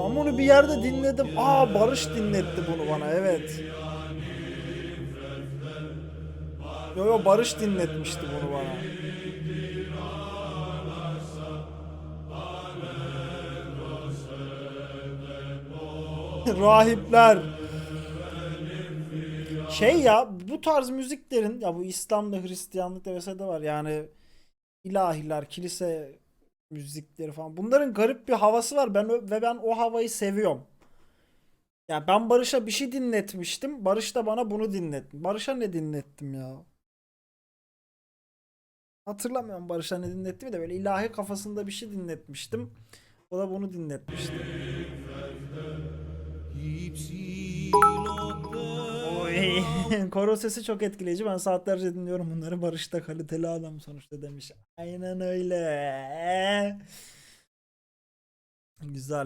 Ben bunu bir yerde dinledim. Aa Barış dinletti bunu bana evet. Yo yo Barış dinletmişti bunu bana. Rahipler. Şey ya bu tarz müziklerin ya bu İslam'da Hristiyanlıkta vesaire de var yani ilahiler, kilise müzikleri falan. Bunların garip bir havası var. Ben ve ben o havayı seviyorum. Ya ben Barış'a bir şey dinletmiştim. Barış da bana bunu dinletti. Barış'a ne dinlettim ya? Hatırlamıyorum Barış'a ne dinlettiğimi de böyle ilahi kafasında bir şey dinletmiştim. O da bunu dinletmişti. Koro sesi çok etkileyici. Ben saatlerce dinliyorum bunları. Barış da kaliteli adam sonuçta demiş. Aynen öyle. Güzel.